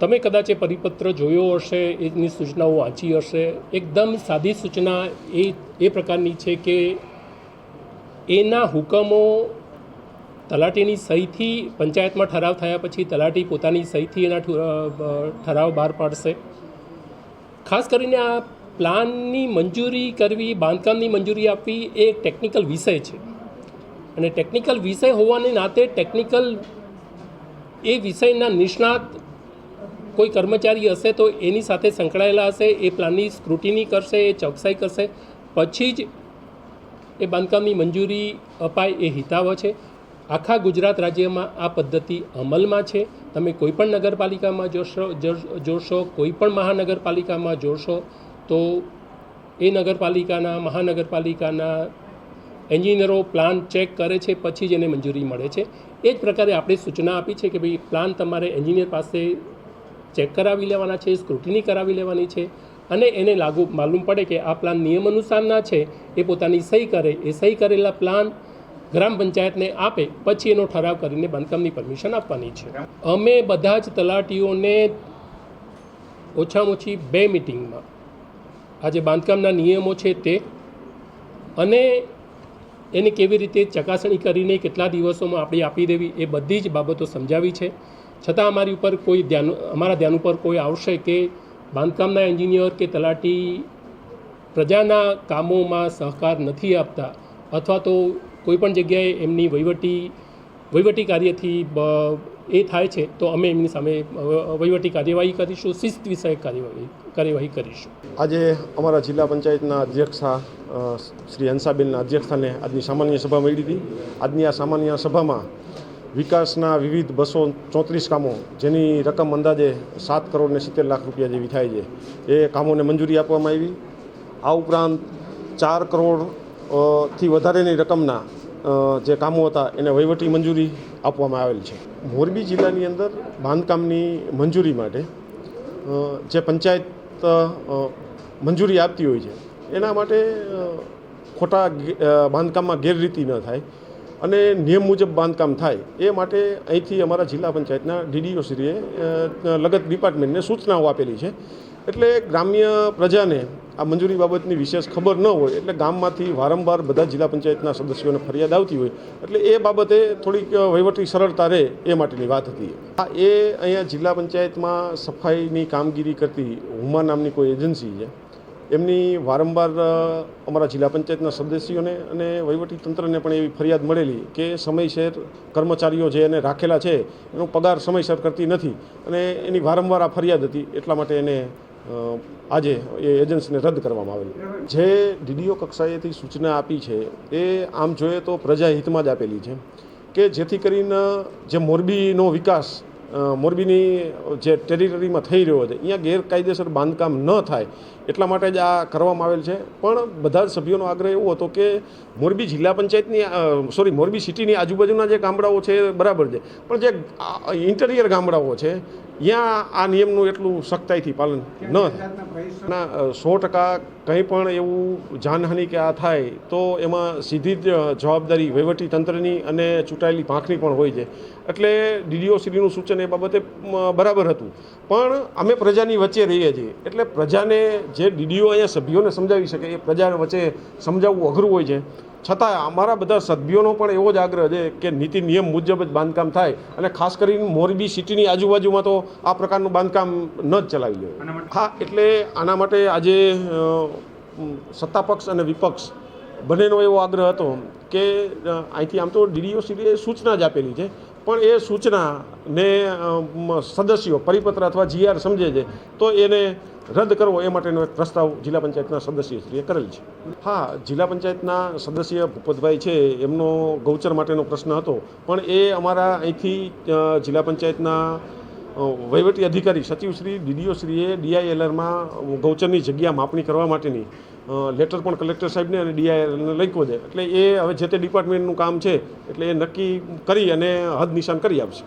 તમે કદાચ એ પરિપત્ર જોયો હશે, એની સૂચનાઓ વાંચી હશે. એકદમ સાદી સૂચના એ એ પ્રકારની છે કે એના હુકમો તલાટીની સહીથી પંચાયતમાં ઠરાવ થયા પછી તલાટી પોતાની સહીથી એના ઠરાવ બહાર પાડશે. ખાસ કરીને આ પ્લાનની મંજૂરી કરવી, બાંધકામની મંજૂરી આપવી એ એક ટેકનિકલ વિષય છે. અને ટેકનિકલ વિષય હોવાને નાતે ટેકનિકલ એ વિષયના નિષ્ણાત કોઈ કર્મચારી હશે તો એની સાથે સંકળાયેલા હશે, એ પ્લાનની સ્ક્રુટિની કરશે, એ ચોકસાઈ કરશે. પછી જ એ બાંધકામની મંજૂરી અપાય એ હિતાવ છે. આખા ગુજરાત રાજ્યમાં આ પદ્ધતિ અમલમાં છે. તમે કોઈપણ નગરપાલિકામાં જોશો જોશો કોઈપણ મહાનગરપાલિકામાં જોશો, તો એ નગરપાલિકાના, મહાનગરપાલિકાના એન્જિનિયરો પ્લાન ચેક કરે છે, પછી જ એને મંજૂરી મળે છે. એ જ પ્રકારે આપણે સૂચના આપી છે કે ભાઈ પ્લાન તમારે એન્જિનિયર પાસે ચેક કરાવી લેવાના છે, સ્ક્રુટિની કરાવી લેવાની છે અને એને લાગુ માલુમ પડે કે આ પ્લાન નિયમ અનુસારના છે, એ પોતાની સહી કરે, એ સહી કરેલા પ્લાન ગ્રામ પંચાયતને આપે, પછી એનો ઠરાવ કરીને બાંધકામની પરમિશન આપવાની છે. અમે બધા જ તલાટીઓને ઓછામાં ઓછી બે મિટિંગમાં આજે બાંધકામના નિયમો છે તે અને એને કેવી રીતે ચકાસણી કરીને કેટલા દિવસોમાં આપણે આપી દેવી એ બધી જ બાબતો સમજાવી છે. છતાં અમારી ઉપર કોઈ ધ્યાન અમારા ધ્યાન ઉપર કોઈ આવશે કે બાંધકામના એન્જિનિયર કે તલાટી પ્રજાના કામોમાં સહકાર નથી આપતા, અથવા તો કોઈ પણ જગ્યાએ એમની વહીવટી વહીવટી કાર્યથી એ થાય છે, તો અમે એમની સામે વહીવટી કાર્યવાહી કરીશું, શિસ્ત વિષયક કાર્યવાહી કાર્યવાહી કરીશું. આજે અમારા જિલ્લા પંચાયતના અધ્યક્ષા શ્રી હંસાબેનના અધ્યક્ષસ્થાને આજની સામાન્ય સભા મળી હતી. આજની આ સામાન્ય સભામાં વિકાસના વિવિધ બસો ચોત્રીસ કામો, જેની રકમ અંદાજે સાત કરોડ ને સિત્તેર લાખ રૂપિયા જેવી થાય છે. એ કામોને મંજૂરી આપવામાં આવી. આ ઉપરાંત ચાર કરોડથી વધારેની રકમના જે કામો હતા, એને વહીવટી મંજૂરી આપવામાં આવેલ છે. મોરબી જિલ્લાની અંદર બાંધકામની મંજૂરી માટે જે પંચાયત મંજૂરી આપતી હોય છે, એના માટે ખોટા બાંધકામમાં ગેરરીતિ ન થાય. અને નિયમ મુજબ બાંધકામ થાય, એ માટે અહીંથી અમારા જિલ્લા પંચાયતના ડીડીઓશ્રીએ લગત ડિપાર્ટમેન્ટને સૂચનાઓ આપેલી છે. એટલે ગ્રામ્ય પ્રજાને આ મંજૂરી બાબતની વિશેષ ખબર ન હોય, એટલે ગામમાંથી વારંવાર બધા જિલ્લા પંચાયતના સદસ્યોને ફરિયાદ આવતી હોય, એટલે એ બાબતે થોડીક વહીવટી સરળતા રહે એ માટેની વાત હતી. આ એ અહીંયા જિલ્લા પંચાયતમાં સફાઈની કામગીરી કરતી હુમા નામની કોઈ એજન્સી છે? એમની વારંવાર અમારા જિલ્લા પંચાયતના સદસ્યોને અને વહીવટી તંત્રને પણ એવી ફરિયાદ મળેલી કે સમયસર કર્મચારીઓ જે એને રાખેલા છે, એનો પગાર સમયસર કરતી નથી અને એની વારંવાર આ ફરિયાદ હતી. એટલા માટે એને આજે એ એજન્સીને રદ કરવામાં આવેલી. જે ડીડીઓ કક્ષાએથી સૂચના આપી છે, એ આમ જોઈએ તો પ્રજાહિતમાં જ આપેલી છે કે જેથી કરીને જે મોરબીનો વિકાસ મોરબીની જે ટેરિટરીમાં થઈ રહ્યો છે, અહીંયા ગેરકાયદેસર બાંધકામ ન થાય એટલા માટે જ આ કરવામાં આવેલ છે. પણ બધા જ સભ્યોનો આગ્રહ એવો હતો કે મોરબી જિલ્લા પંચાયતની સોરી, મોરબી સિટીની આજુબાજુના જે ગામડાઓ છે બરાબર છે. પણ જે ઇન્ટિરિયર ગામડાઓ છે ત્યાં આ નિયમનું એટલું સખ્તાઈથી પાલન ન ના સો ટકા કંઈ પણ એવું જાનહાનિ કે આ થાય, તો એમાં સીધી જ જવાબદારી વહીવટી તંત્રની અને ચૂંટાયેલી પાંખની પણ હોય છે. એટલે ડીડીઓ શ્રીનું સૂચન એ બાબતે બરાબર હતું. પણ અમે પ્રજાની વચ્ચે રહીએ છીએ. એટલે પ્રજાને જે ડીડીઓ અહીંયા સભ્યોને સમજાવી શકે, એ પ્રજા વચ્ચે સમજાવવું અઘરું હોય છે. છતાં અમારા બધા સભ્યોનો પણ એવો જ આગ્રહ છે કે નીતિ નિયમ મુજબ જ બાંધકામ થાય અને ખાસ કરીને મોરબી સિટીની આજુબાજુમાં તો આ પ્રકારનું બાંધકામ ન જ ચલાવી જોઈએ હા એટલે આના માટે આજે સત્તાપક્ષ સત્તા પક્ષ અને વિપક્ષ બંનેનો એવો આગ્રહ હતો કે અહીંથી આમ તો ડીડીઓ સીડીએ સૂચના જ આપેલી છે. પણ એ સૂચનાને સદસ્યો પરિપત્ર અથવા જીઆર સમજે છે તો એને રદ કરવો એ માટેનો એક પ્રસ્તાવ જિલ્લા પંચાયતના સદસ્યશ્રીએ કરેલ છે. હા, જિલ્લા પંચાયતના સદસ્ય ભૂપતભાઈ છે, એમનો ગૌચર માટેનો પ્રશ્ન હતો. પણ એ અમારા અહીંથી જિલ્લા પંચાયતના વહીવટી અધિકારી સચિવશ્રી, ડીડીઓશ્રીએ ડીઆઈએલઆરમાં ગૌચરની જગ્યા માપણી કરવા માટેની લેટર પણ કલેક્ટર સાહેબને અને ડીઆઈએલને લખ્યો છે. એટલે એ હવે જે તે ડિપાર્ટમેન્ટનું કામ છે, એટલે એ નક્કી કરી અને હદ નિશાન કરી આપશે.